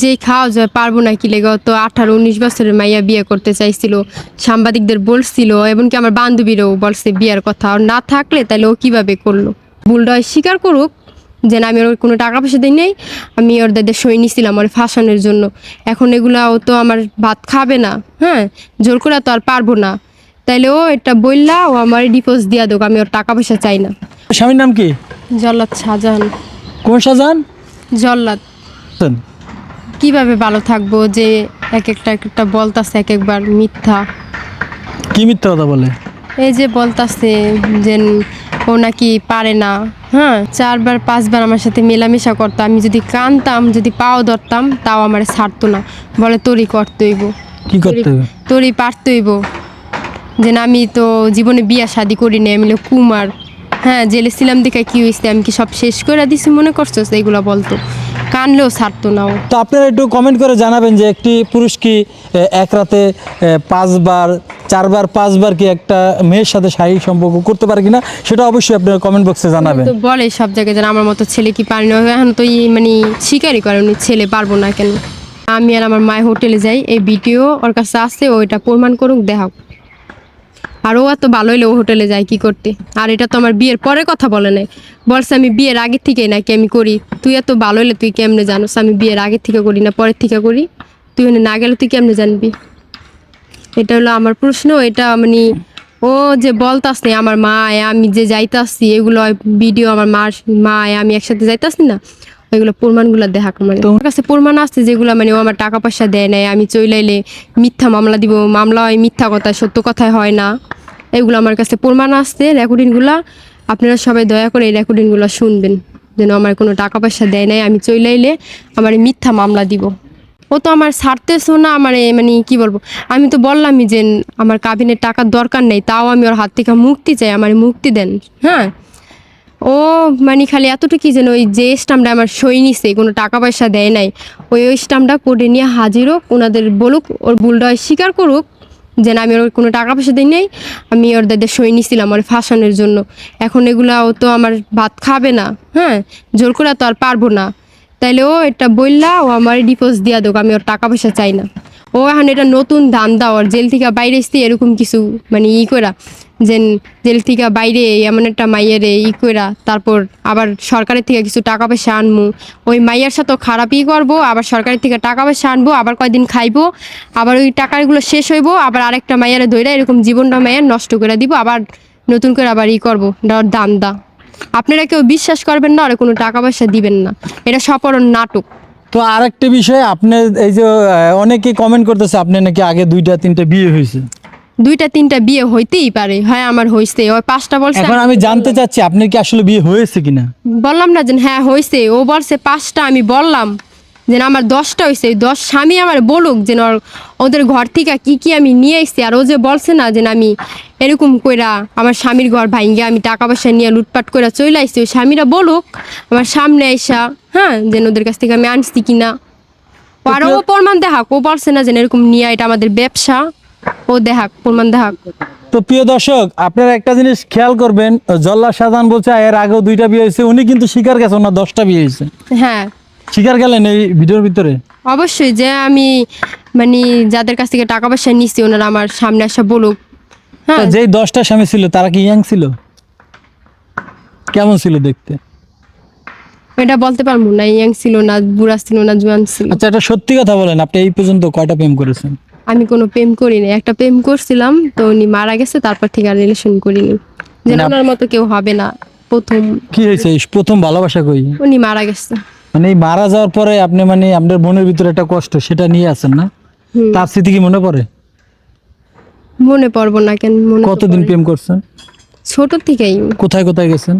যে খাওয়া যায় পারব না কি লেগে? তো আঠারো উনিশ বছরের মাইয়া বিয়ে করতে চাইছিল সাংবাদিকদের বলছিল এমনকি আমার বান্ধবীরও বলছে বিয়ার কথা। আর না থাকলে তাহলে ও কীভাবে করল? ভুলটা স্বীকার করুক যে না আমি ওর কোনো টাকা পয়সা দিই নেই আমি ওর দাদের সই নিছিলাম ওর ফাঁসানোর জন্য। এখন এগুলা ও তো আমার ভাত খাবে না হ্যাঁ? জোর করে তো আর পারব না। তাইলে ও এটা বললা ও আমার ডিপোজ দিয়া দেবো আমি ওর টাকা পয়সা চাই না। স্বামীর নাম কি? জল্লাদ শাহজাহান। কোন শাহজাহান? জল্লাদ। কীভাবে ভালো থাকব যে এক একটা এক একটা বলতাছে এক একবার মিথ্যা? কি মিথ্যা কথা বলে? এই যে বলতাছে যে ও নাকি পারে না। হ্যাঁ চারবার পাঁচবার আমার সাথে মেলামেশা করতো। আমি যদি কানতাম যদি পাও ধরতাম তাও আমার ছাড়তো না। বলে তোরই করতেইব কি করতে তোরই পারতইব যে না আমি তো জীবনে বিয়া শাদি করি না আমি কুমার। হ্যাঁ জেলে ছিলাম দেখে কি হয়েছে আমি কি সব শেষ করে দিছি? মনে করছ এইগুলো বলতো? কানলেও ছাড়তো না তো আপনারা একটু কমেন্ট করে জানাবেন যে একটি পুরুষ কি এক রাতে পাঁচবার চারবার পাঁচবার কি একটা মেয়ের সাথে শারীরিক সম্পর্ক করতে পারে কিনা সেটা অবশ্যই আপনারা কমেন্ট বক্সে জানাবেন। তো বলে সব জায়গায় যেন আমার মতো ছেলে কি পারি না এখন তো মানে স্বীকারই করে উনি ছেলে পারব না কেন। আমি আর আমার মায়ের হোটেলে যাই এই ভিডিও ওর কাছে আছে ও এটা প্রমাণ করুক দেখাও আর ও এত ভালো হইলে ও হোটেলে যায় কি করতে? আর এটা তো আমার বিয়ের পরে কথা বলে নাই। বলছে আমি বিয়ের আগে থেকেই নাকি আমি করি। তুই এত ভালো হইলে তুই কেমনে জানোস? আমি বিয়ের আগে থেকে করি না, পরের থেকে করি। তুই না গেলে তুই কেমনে জানবি? এটা হলো আমার প্রশ্ন, এটা মানে ও যে বলতাস না আমার মা আমি যে যাইতাছি, এগুলো ভিডিও আমার মার মা আমি একসাথে যাইতাছি না? ওইগুলো প্রমাণগুলো দেখাক মানে তোমার কাছে প্রমাণ আছে যেগুলো মানে ও আমার টাকা পয়সা দেয় নাই আমি চইলাইলে মিথ্যা মামলা দিব মামলা হয় মিথ্যা কথা সত্য কথায় হয় না। এগুলো আমার কাছে প্রমাণ আসছে রেকর্ডিংগুলো আপনারা সবাই দয়া করে এই রেকর্ডিংগুলো শুনবেন যেন আমার কোনো টাকা পয়সা দেয় নাই আমি চইলাইলে আমার মিথ্যা মামলা দিব। ও তো আমার ছাড়তেছো না আমার মানে কি বলব? আমি তো বললামই যে আমার কাবিনের টাকার দরকার নেই তাও আমি ওর হাত থেকে মুক্তি চাই আমার মুক্তি দেন হ্যাঁ? ও মানে খালি এতটুকু যেন ওই যে স্টাম্পটা আমার সই নিছে, কোনো টাকা পয়সা দেয় নাই, ওই ওই স্টাম্পটা কোর্টে নিয়ে হাজির হোক, ওনাদের বলুক, ওর ভুলটা স্বীকার করুক যে না আমি ওর কোনো টাকা পয়সা দিই নাই, আমি ওর দাদের সই নিছিলাম ওর ফাঁসানোর জন্য। এখন এগুলা ও তো আমার ভাত খাবে না হ্যাঁ জোর করে তো আর পারব না। তাইলে ও এটা বললা ও আমার ডিপোজ দিয়া দেবো আমি ওর টাকা পয়সা চাই না। ও এখন এটা নতুন ধান্দা, ওর জেল থেকে বাইরে এসছি, এরকম কিছু মানে ই করা যে জেল থেকে বাইরে এমন একটা মাইয়ের ই করা তারপর আবার সরকারের থেকে কিছু টাকা পয়সা আনব ওই মাইয়ার সাথেও খারাপই করব, আবার সরকারের থেকে টাকা পয়সা আনব, আবার কয়দিন খাইবো, আবার ওই টাকাগুলো শেষ হইবো, আবার আরেকটা মাইয়ারে ধরে এরকম জীবনটা মাইয়ার নষ্ট করে দিব, আবার নতুন করে আবার ই করব ওর দান্দা। আপনারা কেউ বিশ্বাস করবেন না আর কোনো টাকা পয়সা দিবেন না। এটা সপরণ নাটক। তো আরেকটা বিষয়, আপনি এই যে অনেকে কমেন্ট করতেছে, আপনি নাকি আগে দুইটা, তিনটা বিয়ে হয়েছে। দুইটা তিনটা বিয়ে হইতেই পারে। হয় আমার হইছে। ওই পাঁচটা বলছে এখন আমি জানতে চাচ্ছি আপনার কি আসলে বিয়ে হয়েছে কিনা? বললাম না যে হ্যাঁ হয়েছে ও বলছে পাঁচটা আমি বললাম যে আমার দশটা হয়েছে দশ স্বামী আমার বলুক যে ওদের ঘর থেকে কি কি আমি নিয়ে এসছি আর ও যে বলছে না যে আমি এরকম কইরা আমার স্বামীর ঘর ভাঙ্গে আমি টাকা পয়সা নিয়ে লুটপাট করে চলে আসছি ওই স্বামীরা বলুক আমার সামনে আইসা হ্যাঁ যে ওদের কাছ থেকে আমি আনছি কিনা। ও আরও ও প্রমাণ দেখাক। ও বলছে না যে এরকম নিয়ে এটা আমাদের ব্যবসা। ও দেখাক প্রমাণ দেখাক তো প্রিয় দর্শক আপনারা একটা জিনিস খেয়াল করবেন জল্লা সাধারণ বলছে এর আগেও দুইটা বিয়ে হয়েছে। উনি কিন্তু স্বীকার গেছে ওনার দশটা বিয়ে হয়েছে। হ্যাঁ। স্বীকার গেলেন এই ভিডিওর ভিতরে? অবশ্যই যে আমি মানে যাদের কাছ থেকে টাকা পয়সা নিচ্ছি ওনারা আমার সামনে আসা বলুক। হ্যাঁ। যেই দশটা স্বামী ছিল তারা কি ইয়াং ছিল? কেমন ছিল দেখতে? এটা বলতে পারব না ইয়াং ছিল না বুড়া ছিল না জোয়ান ছিল। আচ্ছা এটা সত্যি কথা বলেন আপনি এই পর্যন্ত কয়টা প্রেম করেছেন? আমি কোনো প্রেম করিনি। একটা প্রেম করছিলাম তো উনি মারা গেছে তারপর থেকে আর রিলেশন করিনি। যে ওনার মতো কেউ হবে না প্রথম। কি হয়েছে? প্রথম ভালোবাসা কই? উনি মারা গেছে। মানে এই মারা যাওয়ার পরে আপনি মানে আপনার মনের ভিতরে একটা কষ্ট সেটা নিয়ে আছেন না? তার স্মৃতি কি মনে পড়ে? মনে পড়ব না কেন মনে কতদিন প্রেম করছেন? ছোট থেকেই। কোথায় কোথায় গেছেন?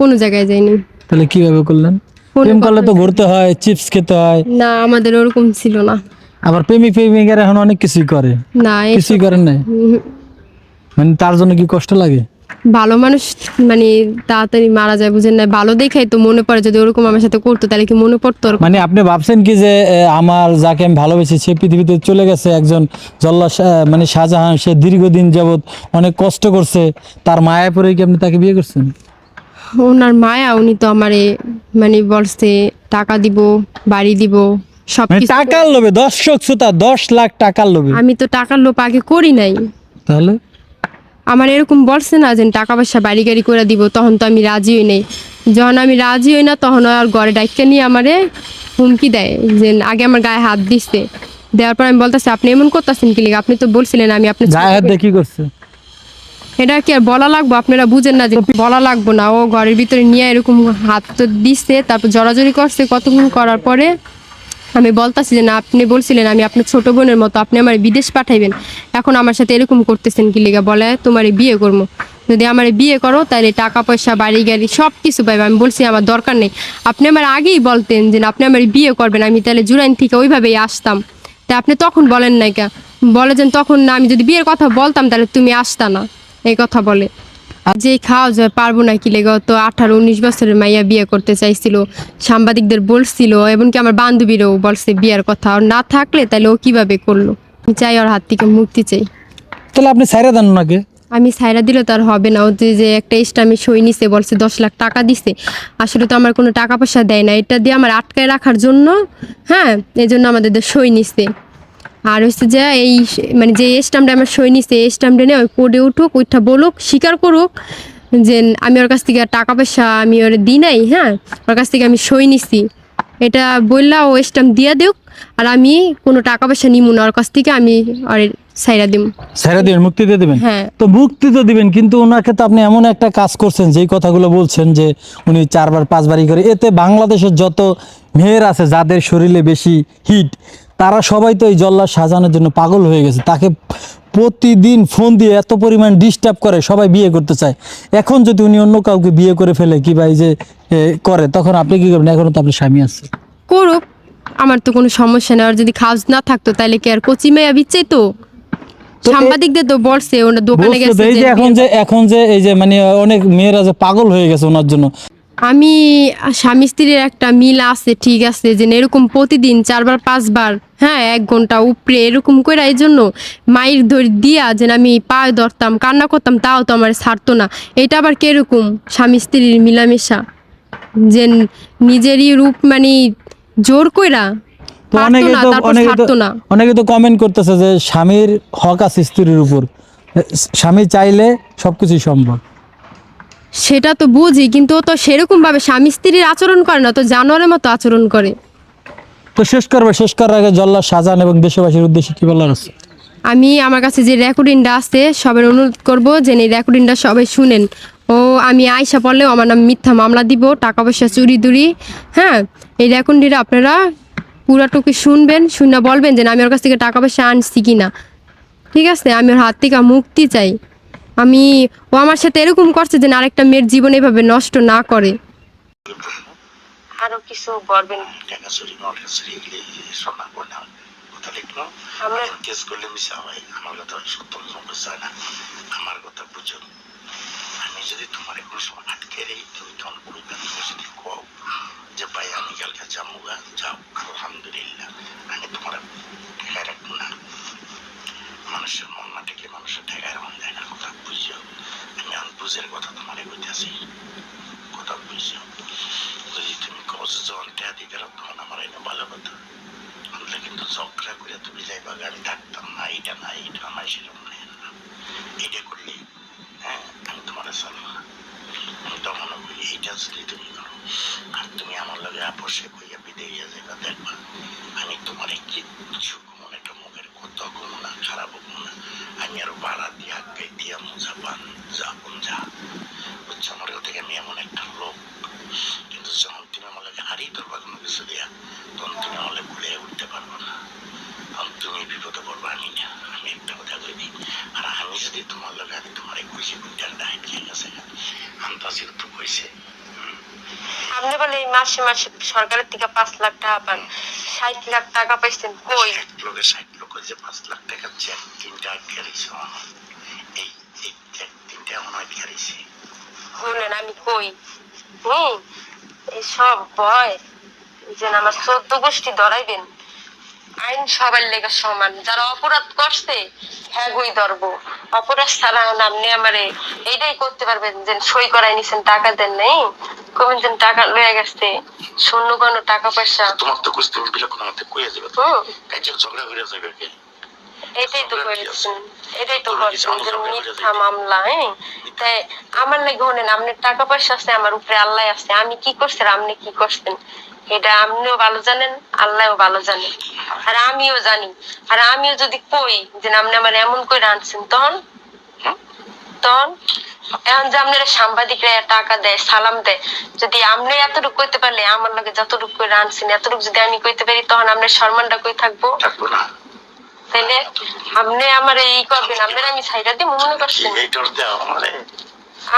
কোনো জায়গায় যাইনি। তাহলে কীভাবে করলেন? প্রেম করলে তো ঘুরতে হয় চিপস খেতে হয়। না আমাদের ওরকম ছিল না। আবার প্রেমিক প্রেমিকার এখন অনেক কিছুই করে। না কিছুই করেন নাই। মানে তার জন্য কি কষ্ট লাগে? ভালো মানুষ মানে তাড়াতাড়ি মারা যায় বুঝেন না ভালো দেখাই তো মনে পড়ে যদি ওরকম আমার সাথে করতো তাহলে কি মনে পড়তো মানে আপনি ভাবছেন কি যে আমার যাকে আমি ভালোবেসি সে পৃথিবীতে চলে গেছে একজন জল্লা মানে শাহজাহান সে দীর্ঘদিন যাবৎ অনেক কষ্ট করছে তার মায়া পরে কি আপনি তাকে বিয়ে করছেন? ওনার মায়া উনি তো আমারে মানে বলছে টাকা দিব বাড়ি দিব সব মানে টাকার লোভে দর্শক শ্রোতা দশ লাখ টাকার লোভে। আমি তো টাকার লোভ আগে করি নাই। তাহলে? আমার এরকম বলছে না যে টাকা পয়সা বাড়ি গাড়ি করে দিব তখন তো আমি রাজি হই নাই। যখন আমি রাজি হই না তখন আর ঘরে ডাক্তার নিয়ে আমারে হুমকি দেয় যে আগে আমার গায়ে হাত দিচ্ছে দেওয়ার পর আমি বলতেছি আপনি এমন করতেছেন কি লিগে? আপনি তো বলছিলেন আমি আপনি গায়ে হাত দিয়ে কি করছে? এটা কি আর বলা লাগবো? আপনারা বুঝেন না যে বলা লাগবো না। ও ঘরের ভিতরে নিয়ে এরকম হাত তো দিচ্ছে তারপর জড়াজড়ি করছে। কতক্ষণ করার পরে আমি বলতাছি যে না আপনি বলছিলেন, আমি আপনার ছোট বোনের মতো, আপনি আমার বিদেশ পাঠাইবেন। এখন আমার সাথে এরকম করতেছেন কি লিগা? বলে, তোমার বিয়ে করব। যদি আমার বিয়ে করো তাহলে টাকা পয়সা, বাড়ি গাড়ি সব কিছু পাইবে। আমি বলছি, আমার দরকার নেই। আপনি আমার আগেই বলতেন যে, আপনি আমার বিয়ে করবেন, আমি তাহলে জুরাইন থেকে ওইভাবেই আসতাম। তা আপনি তখন বলেন নাই কা? বলে যে তখন না, আমি যদি বিয়ের কথা বলতাম তাহলে তুমি আসতা না। এই কথা বলে। যে খাওয়া যায় পারব না কি লেগে তো আঠারো উনিশ বছরের মাইয়া বিয়ে করতে চাইছিল সাংবাদিকদের বলছিল এমনকি আমার বান্ধবীরও বলছে বিয়ার কথা। আর না থাকলে তাহলে ও কীভাবে করল? চাই ওর হাত থেকে মুক্তি চাই। তাহলে আপনি ছাইরা দেন ওনাকে? আমি সাইরা দিলে তার হবে না। ও যে একটা ইস্টামে সই নিছে বলছে দশ লাখ টাকা দিছে। আসলে তো আমার কোনো টাকা পয়সা দেয় না। এটা দিয়ে আমার আটকায় রাখার জন্য হ্যাঁ এই জন্য আমাদের সই নিছে। আর হচ্ছে যে এই মানে যে স্টাম্পটা আমার সই নিছে এই স্টাম্পটা নিয়ে ওই কোডে উঠুক ওইটা বলুক স্বীকার করুক যে আমি ওর কাছ থেকে টাকা পয়সা আমি ওর দিই নাই হ্যাঁ? ওর কাছ থেকে আমি সই নিছি। এটা বললা ও স্টাম্প দিয়ে দিক আর আমি কোনো টাকা পয়সা নিমু না ওর কাছ থেকে আমি আর সাইরা দিম। ছাইরা দিবেন মুক্তি দিয়ে দিবেন? হ্যাঁ। তো মুক্তি তো দিবেন কিন্তু ওনাকে তো আপনি এমন একটা কাজ করছেন যেই কথাগুলো বলছেন যে উনি চারবার পাঁচবারই করে। এতে বাংলাদেশের যত মেয়ের আছে যাদের শরীরে বেশি হিট তারা সবাই তো এই জল্লাদ সাজানোর জন্য পাগল হয়ে গেছে। তাকে প্রতিদিন ফোন দিয়ে এত পরিমাণ ডিস্টার্ব করে সবাই বিয়ে করতে চায়। এখন যদি উনি অন্য কাউকে বিয়ে করে ফেলে কি ভাই যে করে তখন আপনি কি করবেন? এখনও তো আপনার স্বামী আছে। করুক আমার তো কোনো সমস্যা নেই। আর যদি খাওয়াজ না থাকতো তাহলে কি আর কচি মেয়া বিচ্ছে তো? সাংবাদিকদের তো বলছে ওনার দোকানে গেছে এই যে যে এখন যে এখন যে এই যে মানে অনেক মেয়েরা যে পাগল হয়ে গেছে ওনার জন্য। আমি স্বামী স্ত্রীর একটা মিল আছে ঠিক আছে যে এরকম প্রতিদিন চারবার পাঁচবার হ্যাঁ এক ঘণ্টা উপরে এরকম করে এই জন্য মায়ের ধর দিয়া যে আমি পায়ে ধরতাম কান্না করতাম তাও তো আমার ছাড়তো না। এটা আবার কীরকম স্বামী স্ত্রীর মিলামেশা? যে নিজেরই রূপ মানে জোর কইরা অনেকে তো অনেকে তো অনেকে তো কমেন্ট করতেছে যে স্বামীর হক আছে স্ত্রীর উপর। স্বামী চাইলে সবকিছুই সম্ভব। সেটা তো বুঝি কিন্তু ও তো সেরকম ভাবে স্বামী স্ত্রীর আচরণ করে না তো জানোয়ারের মতো আচরণ করে। তো শেষ করবে শেষ করার আগে জল্লা সাজান এবং দেশবাসীর উদ্দেশ্যে কি বলার আছে? আমি আমার কাছে যে রেকর্ডিংটা আছে সবার অনুরোধ করব যে এই রেকর্ডিংটা সবাই শুনেন। ও আমি আয়সা পড়লেও আমার নাম মিথ্যা মামলা দিব টাকা পয়সা চুরি দুরি হ্যাঁ? এই রেকর্ডিংটা আপনারা পুরাটুকু শুনবেন শুনে বলবেন যে আমি ওর কাছ থেকে টাকা পয়সা আনছি কিনা। ঠিক আছে? আমি ওর হাত থেকে মুক্তি চাই। আমি ও আমার সাথে এরকম করছে যে আরেকটা মেয়ের জীবন এভাবে নষ্ট না করে। আরও কিছু বলবেন? আমরা- এখন কেস করলে মিশা হয় আমার কথা সত্য চায় না আমার কথা বুঝুন আমি যদি তোমার কোনো সময় আটকে রেই তুমি তখন বলবে যদি কও যে ভাই আমি কালকে যাব যাও আলহামদুলিল্লাহ। আমি তোমার রাখব না। মানুষের মন না ঠেকে মানুষের ঠেকায় মন যায় না। কথা বুঝিও আমি এখন বুঝের কথা তোমার কইতেছি কথা বুঝিও যদি তুমি কবসে যখন ঠেয়া দিতে তখন আমার এনে ভালো কথা। আমরা কিন্তু ঝগড়া করে তুমি যাইবা গাড়ি থাকতাম না এইটা না এইটা আমার সেরকম না না এইটা করলে হ্যাঁ আমি তোমার চলবো না আমি তখন বলি এইটা যদি তুমি করো আর তুমি আমার লগে আপসে কইয়া বিদেরিয়া যাইবা দেখবা আমি তোমার কিচ্ছু কমন একটা মুখের কথা কমো না খারাপ কমো না আমি আরও বাড়া দিয়া গাই দিয়া মোজা পান যা কোন যা বুঝছ আমার থেকে আমি এমন একটা লোক কিন্তু যখন তুমি আমার লাগে হারিয়ে ধরবা কোনো কিছু দিয়া তখন তুমি আমার ভুলে উঠতে পারব না। তুমি বিপদে পড়ব আমি না আমি একটা কথা কই দিই। আর আমি যদি তোমার লাগে আমি তোমার এই কইছি ডাইট খেয়ে গেছে আন্দাজি তো কইছে। আপনি বলে এই মাসে মাসে সরকারের থেকে পাঁচ লাখ টাকা পান ষাট লাখ টাকা পাইছেন কই? লোকের ষাট লোক যে পাঁচ লাখ টাকা চেক তিনটা আটকে রয়েছে এই চেক তিনটা এমন আটকে রয়েছে শুনেন আমি কই? হুম এই সব ভয় আমার চোদ্দ গোষ্ঠী ধরাইবেন আইন সবার লেগে সমান। যারা অপরাধ করছে হ্যাঁ গই ধরবো। অপরাধ ছাড়া আপনি আমারে। এইটাই করতে পারবেন যে সই করাই নিছেন টাকা দেন নাই। কবেন যেন টাকা লয়ে গেছে শূন্য কোনো টাকা পয়সা। তোমার তো কইয়া যাবে ঝগড়া যাবে কে? এটাই তো করেছেন এটাই তো করছেন যে মিথ্যা মামলা হ্যাঁ? তাই আমার লাগে হলেন আপনার টাকা পয়সা আছে আমার উপরে আল্লাহ আছে। আমি কি করছি আর আপনি কি করছেন? এটা আপনিও ভালো জানেন আল্লাহও ভালো জানেন আর আমিও জানি। আর আমিও যদি কই যে আপনি আমার এমন করে আনছেন তখন তখন এখন যে আপনারা সাংবাদিকরা টাকা দেয় সালাম দেয় যদি আপনি এতটুকু কইতে পারলে আমার লাগে যতটুকু করে আনছেন এতটুকু যদি আমি কইতে পারি তখন আপনার সম্মানটা কই থাকব? থাকব তাইলে আপনি আমার এই করবেন আপনার আমি সাইডা দিব মনে করছেন?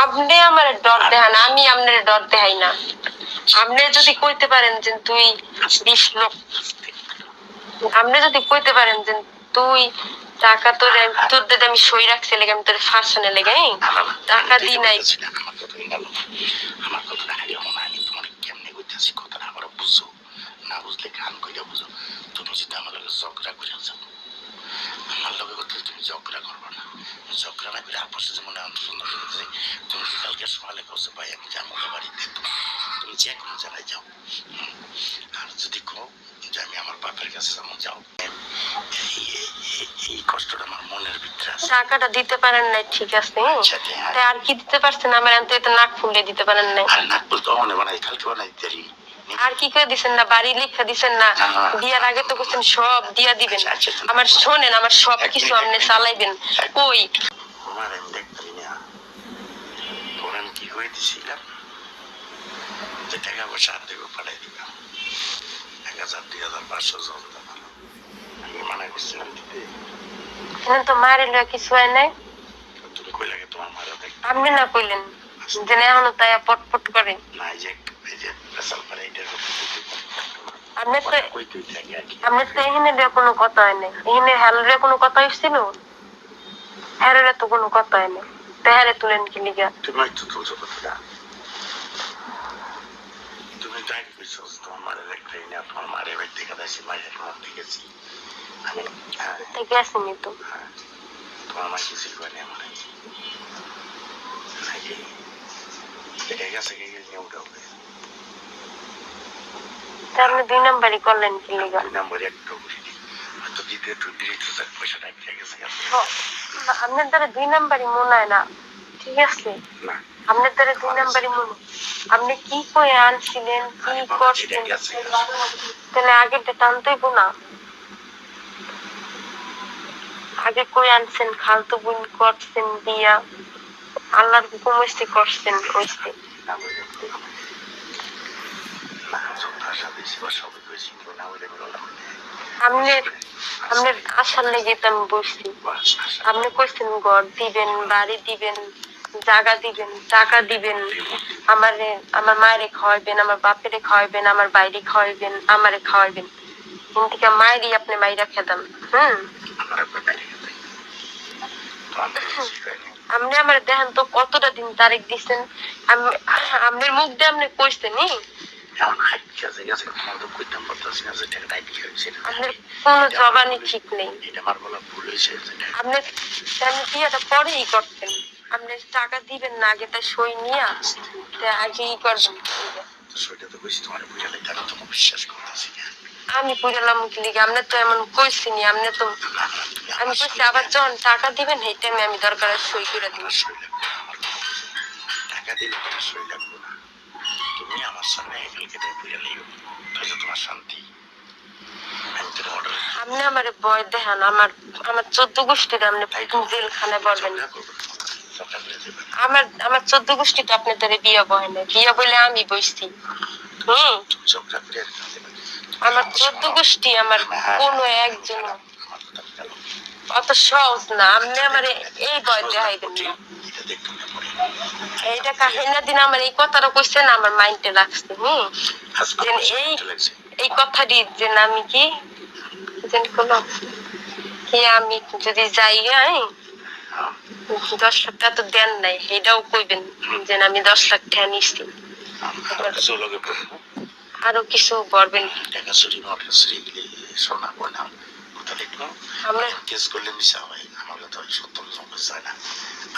আপনি আমার ডর দেখান আমি আপনার ডর দেখাই না। আপনি যদি কইতে পারেন যে তুই বিশ লোক আপনি যদি কইতে পারেন যে তুই টাকা তোর তোর দিদি আমি সই রাখছি লেগে আমি তোর ফাঁসানে লেগে টাকা দিই নাই। আমার কথা কথাটা খালি আমি তোমার কেমনে কইতেছি? কথাটা আমার বুঝো। না বুঝলে গান বুঝো। তুমি যদি আমার ঝগড়া করে যাও। আমার লগে কথা তুমি ঝগড়া করবে না। ঝগড়া না করে আপসে যেমন অন্ত সুন্দর করেছে তুমি কালকে সকালে কছে ভাই আমি যাব তো বাড়িতে। তুমি যে কোনো জায়গায় যাও। আর যদি কো যে আমি আমার বাপের কাছে যাব যাও। এই- কষ্টটা আমার মনের ভিতরে আছে। টাকাটা দিতে পারেন নাই ঠিক আছে? আচ্ছা, আর কি দিতে পারছেন? আমার এত এত নাক ফুলে দিতে পারেন নাই। আর নাক বলতে অনে বানাই কালকে বানাই দেরি। আর কি করে দিছেন না? বাড়ি লিখা দিছেন না। বিয়ার আগে তো করছেন সব দিয়া দিবেন। আচ্ছা, আচ্ছা। আমার শোনেন আমার সব কিছু আপনি চালাইবেন। কই? তোমার আমি দেখতাম না। তোর কি করে যে টাকা পয়সা আর দেবো পাঠাই দিলাম। এক হাজার দুই হাজার পাঁচশো জল আমি মানা করছিলাম দিতে। এখানে তো মায়ের কিছু হয় নাই। তুমি কই তোমার মারা আপনি না কইলেন যে না তাই পটপট করে। না যে কথা আপনি তো এখানে কোনো কথা হয় নাই এখানে হ্যালরে কোনো কথা হইছিল হ্যারে তো কোনো কথা হয় নাই তো হ্যারে তুলেন কি লিগা? তুমি একটু তুলছো কথাটা। তুমি এক বিশ্বাস তোমার মারে দেখতে না তোমার মারে বাইর থেকে দেখছি মায়ের মন দেখেছি আমি হ্যাঁ। তো গেছেনি তো। হ্যাঁ। তোমার মা কিছু করে আমার নাকি? দেখে গেছে গেছে ওটা তা আপনি দুই নাম্বারই করলেন কি লিগা। দুই নম্বরে একটা করি হয়তো দ্বিতীয় একটু ডিরেক্ট স্যার পয়সাটা দিয়ে গেছে আপনার দ্বারা দুই নাম্বারই মনে হয় না? ঠিক আছে। না। আপনার দ্বারা দুই নাম্বারই মনে আপনি কি করে আনছিলেন কি করছেন তাহলে আগে টানতেইব না। আগে কই আনছেন খালতো বোন করছেন বিয়া। আল্লাহর হুকুম করছেন হইছে না বলে না যোদ্ধা সাথে সেবা সবই করেছি কিন্তু না বলে বললাম আপনি কইছেন ঘর দিবেন, বাড়ি দিবেন, জায়গা দিবেন, টাকা দিবেন, আমারে আমার মায়েরে খাওয়াইবেন, আমার বাপেরে আমার বাইরে আমারে মায়েরই আপনি মাইরা খেদাম হুম। আপনি আমার দেখেন তো কতটা দিন তারিখ দিচ্ছেন আমি আপনার মুখ দিয়ে আপনি কইছেন তো কোনো জবানি ঠিক নেই এটা আপনি আপনি বিয়েটা পরেই করতেন আপনি টাকা দিবেন না আগে সই নিয়ে তো আমি আমি বুঝলাম লিগে আপনি তো এমন আপনি তো না, না, তুমি আমি কইছি আবার যখন টাকা দিবেন সেই টাইমে আমি দরকার সই করে দিব। টাকা দিলে সই না তুমি আমার সামনে এগুলোকে তুমি বুঝে নিও। তাহলে তোমার শান্তি। আপনি আমার বয় দেখান আমার আমার চোদ্দ গোষ্ঠীর আপনি জেলখানে বলবেন। আমার আমার চোদ্দ গোষ্ঠী তো আপনার দ্বারা বিয়ে বয় না বিয়ে বলে আমি বসছি। হুম। আমার চোদ্দ গোষ্ঠী আমার কোনো একজন আমার কথা গেল অত সহজ না। আপনি আমার এই বয় দেখাইবেন না এটা দেখতে মনে পড়ে এইটা কাহিনা দিন আমার এই কথাটা কইছেন আমার মাইন্ডে রাখছে হুম? এই লাগছে এই কথাটি যে আমি কি যেন কোনো কি আমি যদি যাই হ্যাঁ? দশ লাখ টাকা তো দেন নাই এটাও কইবেন যে আমি দশ লাখ টাকা নিচ্ছি আর কিছু আরও কিছু বলবেন? সোনা কথা কেস করলে মিশা হয় আমার কথা সত্য না।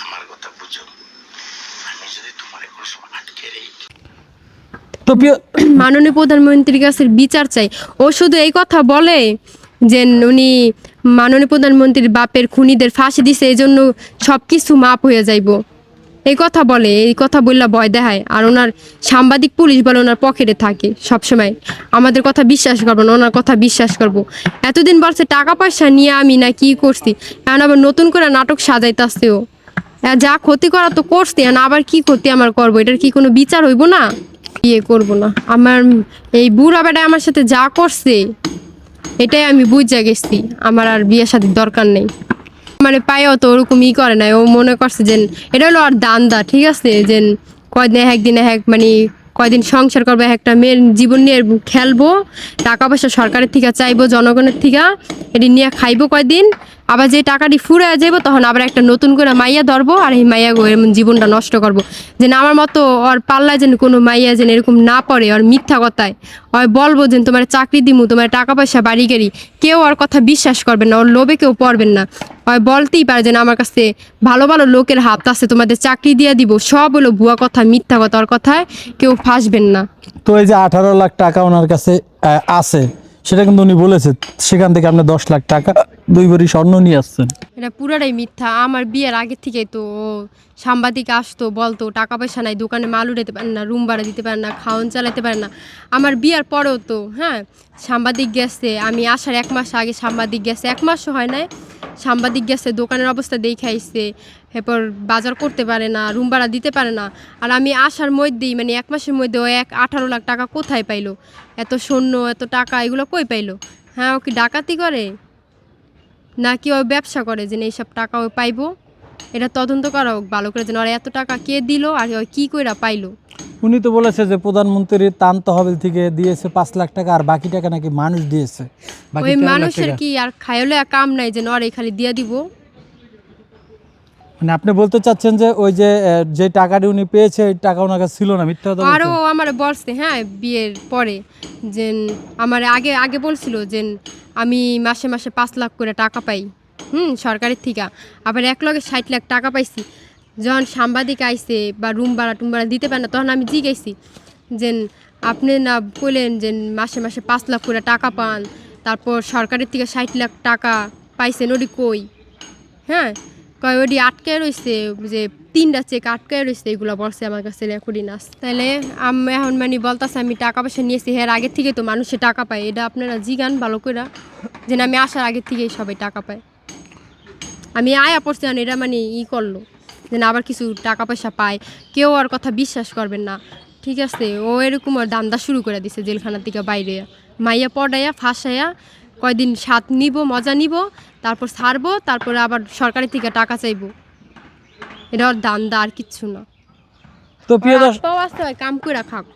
আমার কথা বুঝো। আমি যদি তোমার কোনো সময় আটকে রেখে। মাননীয় প্রধানমন্ত্রীর কাছে বিচার চাই। ও শুধু এই কথা বলে যে উনি মাননীয় প্রধানমন্ত্রীর বাপের খুনিদের ফাঁসি দিছে এই জন্য সব কিছু মাপ হয়ে যাইব। এই কথা বলে, এই কথা বললে ভয় দেখায়। আর ওনার সাংবাদিক পুলিশ বলে ওনার পকেটে থাকে সবসময়। আমাদের কথা বিশ্বাস করব না, ওনার কথা বিশ্বাস করব। এতদিন বলছে, টাকা পয়সা নিয়ে আমি না কি করছি? এখন আবার নতুন করে নাটক সাজাইতাছেও যা ক্ষতি করা তো করছি, এখন আবার কি ক্ষতি আমার করব? এটার কি কোনো বিচার হইব না? বিয়ে করব না। আমার এই বুড়া বেটা আমার সাথে যা করছে, এটাই আমি বুঝে গেছি। আমার আর বিয়ের সাথে দরকার নেই। মানে পায়েও তো ওরকম ই করে নাই ও মনে করছে যে এটা হলো আর দান্দা, ঠিক আছে? যে কয়দিন একদিন এক মানে কয়দিন সংসার করব একটা মেয়ের জীবন নিয়ে খেলব, টাকা পয়সা সরকারের থেকে চাইব, জনগণের থেকে, এটি নিয়ে খাইবো কয়দিন আবার যে টাকাটি ফুরে যাব তখন আবার একটা নতুন করে মাইয়া ধরবো আর এই মাইয়া গো এরকম জীবনটা নষ্ট করব। যে না আমার মতো ওর পাল্লায় যেন কোনো মাইয়া যেন এরকম না পড়ে, ওর মিথ্যা কথায়। ওই বলব যে তোমার চাকরি দিমু, তোমার টাকা পয়সা বাড়ি গাড়ি কেউ ওর কথা বিশ্বাস করবে না, ওর লোভে কেউ পড়বেন না। হয় বলতেই পারে যে না আমার কাছে ভালো ভালো লোকের হাত আছে, তোমাদের চাকরি দিয়ে দিব, সব হলো ভুয়া কথা, মিথ্যা কথা, ওর কথায় কেউ ফাঁসবেন না। তো এই যে আঠারো লাখ টাকা ওনার কাছে আছে, সেটা কিন্তু উনি বলেছে, সেখান থেকে আপনি দশ লাখ টাকা দুই ভরি স্বর্ণ নিয়ে আসছেন। এটা পুরাটাই মিথ্যা। আমার বিয়ের আগে থেকেই তো ও সাংবাদিক আসতো, বলতো, টাকা পয়সা নাই, দোকানে মাল উঠাতে পারেন না রুম ভাড়া দিতে পারেন না খাওয়ান চালাতে পারেন না। আমার বিয়ের পরেও তো হ্যাঁ সাংবাদিক গেছে, আমি আসার এক মাস আগে সাংবাদিক গেছে, এক মাসও হয় নাই। সাংবাদিক গেছে, দোকানের অবস্থা দেখাইছে এরপর বাজার করতে পারে না রুম ভাড়া দিতে পারে না। আর আমি আসার মধ্যেই মানে এক মাসের মধ্যে এক আঠারো লাখ টাকা কোথায় পাইলো? এত সৈন্য এত টাকা, এগুলো কই পাইলো? হ্যাঁ ও কি ডাকাতি করে? নাকি ওই ব্যবসা করে যে এইসব টাকা ও পাইবো? এটা তদন্ত করা হোক ভালো করে যেন আর এত টাকা কে দিল আর ওই কী কইরা পাইলো? উনি তো বলেছে যে প্রধানমন্ত্রীর তান তহবিল থেকে দিয়েছে পাঁচ লাখ টাকা আর বাকি টাকা নাকি মানুষ দিয়েছে। বাকি ওই মানুষের। কি আর খাইলে কাম নাই যে নরে খালি দিয়ে দিব? মানে আপনি বলতে চাচ্ছেন যে ওই যে যে টাকাটি উনি পেয়েছে ওই টাকা ওনার কাছে ছিল না মিথ্যা কথা আরও? আমার বলছে হ্যাঁ বিয়ের পরে যে আমার আগে আগে বলছিল যে আমি মাসে মাসে পাঁচ লাখ করে টাকা পাই হুম সরকারের থেকে। আবার এক লগে ষাট লাখ টাকা পাইছি। যখন সাংবাদিক আইছে বা রুম ভাড়া টুম ভাড়া দিতে পারে না তখন আমি জিজ্ঞাসি যে আপনি না বললেন যে মাসে মাসে পাঁচ লাখ করে টাকা পান তারপর সরকারের থেকে ষাট লাখ টাকা পাইছেন ওটি কই? হ্যাঁ কয় ওটি আটকে রয়েছে যে তিনটা চেক আটকে রয়েছে এগুলো বলছে আমার কাছে রেকর্ডিং আস তাহলে আমি এখন মানে বলতেছে, আমি টাকা পয়সা নিয়েছি, এর আগের থেকে তো মানুষে টাকা পায়, এটা আপনারা জিগান ভালো করে যে আমি আসার আগে থেকেই সবাই টাকা পায়। আমি আয়া পড়ছি এরা মানে ই করল, যে না আবার কিছু টাকা পয়সা পায়, কেউ আর কথা বিশ্বাস করবেন না। ঠিক আছে, ও এরকম আর দান্দা শুরু করে দিছে জেলখানা থেকে বাইরে। মাইয়া পড়াইয়া ফাঁসাইয়া কয়দিন স্বাদ নিব, মজা নিব তারপর ছাড়বো তারপরে আবার সরকারের থেকে টাকা চাইব। এটা ওর দান্দা আর কিচ্ছু না। তো প্রিয় দর্শক আত্মাও আছে হয় কাম করে খাক।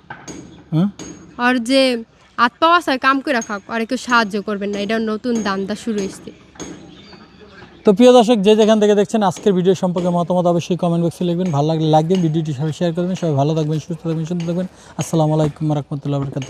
হ্যাঁ? আর যে আত্মাও আছে হয় কাম করে খাক। আর কেউ সাহায্য করবেন না এটা নতুন দান্দা শুরু হয়েছে। তো প্রিয় দর্শক যে যেখান থেকে দেখছেন আজকের ভিডিও সম্পর্কে মতামত অবশ্যই কমেন্ট বক্সে লিখবেন। ভালো লাগলে লাইক দিন ভিডিওটি সবাই শেয়ার করবেন। সবাই ভালো থাকবেন সুস্থ থাকবেন সুন্দর থাকবেন। আসসালামু আলাইকুম রহমতুল্লাহ বরকাত